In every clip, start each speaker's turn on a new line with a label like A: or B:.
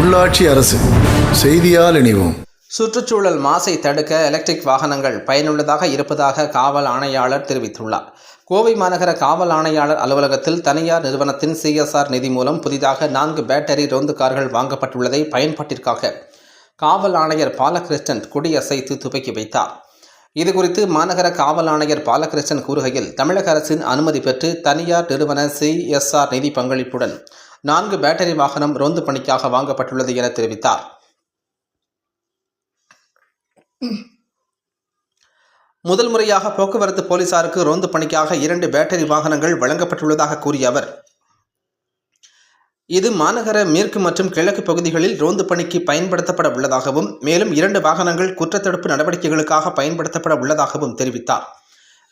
A: உள்ளாட்சி அரசு. செய்தியால் இணைவோம்.
B: சுற்றுச்சூழல் மாசை தடுக்க எலக்ட்ரிக் வாகனங்கள் பயனுள்ளதாக இருப்பதாக காவல் ஆணையாளர் தெரிவித்துள்ளார். கோவை மாநகர காவல் ஆணையாளர் அலுவலகத்தில் தனியார் நிறுவனத்தின் சிஎஸ்ஆர் நிதி மூலம் புதிதாக நான்கு பேட்டரி ரோந்து கார்கள் வாங்கப்பட்டுள்ளதை பயன்பாட்டிற்காக காவல் ஆணையர் பாலகிருஷ்ணன் கொடியசைத்து துவக்கி வைத்தார். இதுகுறித்து மாநகர காவல் ஆணையர் பாலகிருஷ்ணன் கூறுகையில் தமிழக அரசின் அனுமதி பெற்று தனியார் நிறுவன சிஎஸ்ஆர் நிதி பங்களிப்புடன் நான்கு பேட்டரி வாகனம் ரோந்து பணிக்காக வாங்கப்பட்டுள்ளது என தெரிவித்தார். முதல் முறையாக போக்குவரத்து போலீசாருக்கு ரோந்து பணிக்காக இரண்டு பேட்டரி வாகனங்கள் வழங்கப்பட்டுள்ளதாக கூறிய அவர் இது மாநகர மேற்கு மற்றும் கிழக்கு பகுதிகளில் ரோந்து பணிக்கு பயன்படுத்தப்பட உள்ளதாகவும் மேலும் இரண்டு வாகனங்கள் குற்றத்தடுப்பு நடவடிக்கைகளுக்காக பயன்படுத்தப்பட உள்ளதாகவும் தெரிவித்தார்.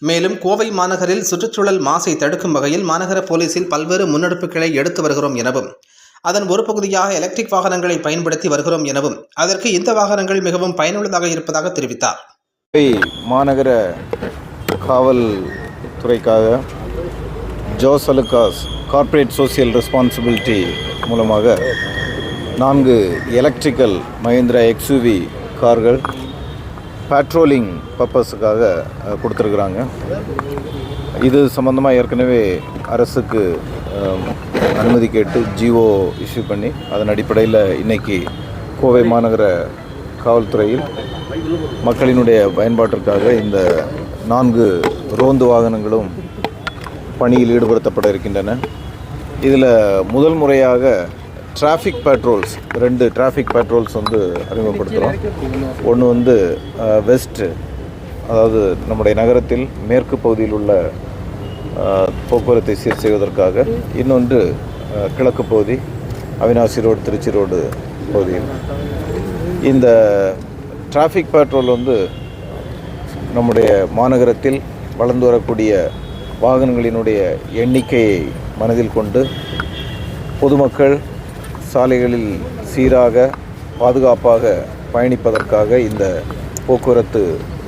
B: மேலும் கோவை மாநகரில் சுற்றுச்சூழல் மாசை தடுக்கும் வகையில் மாநகர போலீசில் பல்வேறு முன்னெடுப்புகளை எடுத்து வருகிறோம் எனவும் அதன் ஒரு பகுதியாக எலக்ட்ரிக் வாகனங்களை பயன்படுத்தி வருகிறோம் எனவும் அதற்கு இந்த வாகனங்கள் மிகவும் பயனுள்ளதாக இருப்பதாக தெரிவித்தார்.
C: கோவை மாநகர காவல் துறைக்காக Jos Alukkas corporate social responsibility மூலமாக நான்கு எலக்ட்ரிக்கல் மஹிந்திரா எக்ஸ்யூவி கார்கள் பேட்ரோலிங் பர்பஸுக்காக கொடுத்துருக்குறாங்க. இது சம்மந்தமாக ஏற்கனவே அரசுக்கு அனுமதி கேட்டு ஜிஓ இஷ்யூ பண்ணி அதன் அடிப்படையில் இன்றைக்கி கோவை மாநகர காவல்துறையில் மக்களினுடைய பயன்பாட்டிற்காக இந்த நான்கு ரோந்து வாகனங்களும் பணியில் ஈடுபடுத்தப்பட இருக்கின்றன. இதில் முதல் முறையாக டிராஃபிக் பேட்ரோல்ஸ் ரெண்டு டிராஃபிக் பேட்ரோல்ஸ் வந்து அறிமுகப்படுத்துகிறோம் ஒன்று வந்து வெஸ்ட்டு அதாவது நம்முடைய நகரத்தில் மேற்கு பகுதியில் உள்ள போக்குவரத்தை சீர் செய்வதற்காக. இன்னொன்று கிழக்கு பகுதி அவினாசி ரோடு திருச்சி ரோடு பகுதியில். இந்த டிராஃபிக் பேட்ரோல் வந்து நம்முடைய மாநகரத்தில் வளர்ந்து வரக்கூடிய வாகனங்களினுடைய எண்ணிக்கையை மனதில் கொண்டு பொதுமக்கள் சாலைகளில் சீராக பாதுகாப்பாக பயணிப்பதற்காக இந்த போக்குவரத்து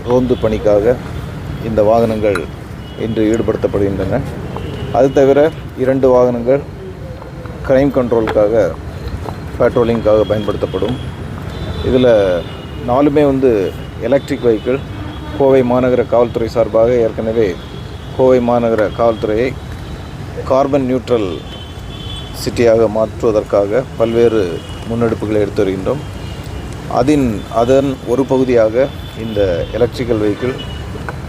C: ரோந்து பணிக்காக இந்த வாகனங்கள் இன்று ஈடுபடுத்தப்படுகின்றன. அது தவிர இரண்டு வாகனங்கள் கிரைம் கண்ட்ரோலுக்காக பேட்ரோலிங்காக பயன்படுத்தப்படும். இதில் நாலுமே வந்து எலக்ட்ரிக் வெஹிக்கிள் கோவை மாநகர காவல்துறை சார்பாக ஏற்கனவே கோவை மாநகர காவல்துறையை கார்பன் நியூட்ரல் சிட்டியாக மாற்றுவதற்காக பல்வேறு முன்னெடுப்புகளை எடுத்து வருகின்றோம். அதின் அதன் ஒரு பகுதியாக இந்த எலக்ட்ரிக்கல் வெஹிக்கிள்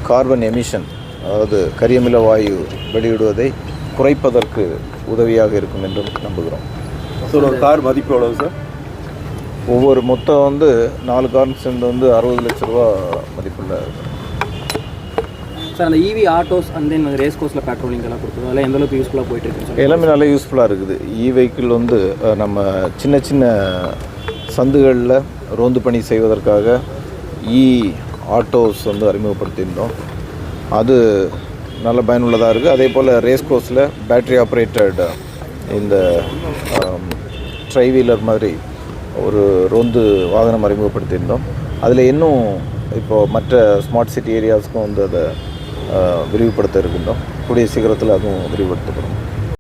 C: கார்பன் எமிஷன் அதாவது கரியமில வாயு வெளியிடுவதை குறைப்பதற்கு உதவியாக இருக்கும் என்றும் நம்புகிறோம்.
D: சார் ஒரு கார் மதிப்பு எவ்வளவு சார்
C: ஒவ்வொரு மொத்தம் வந்து நாலு கார் சேர்ந்து வந்து அறுபது லட்ச ரூபா மதிப்புள்ள
E: சார் அந்த EV autos and then race கோர்ஸில் பேட்ரோலிங் எல்லாம் கொடுத்தது. அதெல்லாம் எந்த அளவுக்கு யூஸ்ஃபுல்லாக போயிட்டு இருக்கு
C: எல்லாமே நல்லா யூஸ்ஃபுல்லாக இருக்குது. E இ வெஹிக்கிள் வந்து நம்ம சின்ன சின்ன சந்துகளில் ரோந்து பணி செய்வதற்காக e இ ஆட்டோஸ் வந்து அறிமுகப்படுத்தியிருந்தோம். அது நல்ல பயனுள்ளதாக இருக்குது அதே போல் ரேஸ் கோர்ஸில் பேட்டரி ஆப்ரேட்டட் இந்த ட்ரை வீலர் மாதிரி ஒரு ரோந்து வாகனம் அறிமுகப்படுத்தியிருந்தோம். அதில் இன்னும் இப்போது மற்ற ஸ்மார்ட் சிட்டி ஏரியாஸ்க்கும் வந்து அதை விரிவுபடுத்த இருக்கின்றோம். கூடிய சீக்கிரத்தில் அதுவும் விரிவுபடுத்தப்படும்.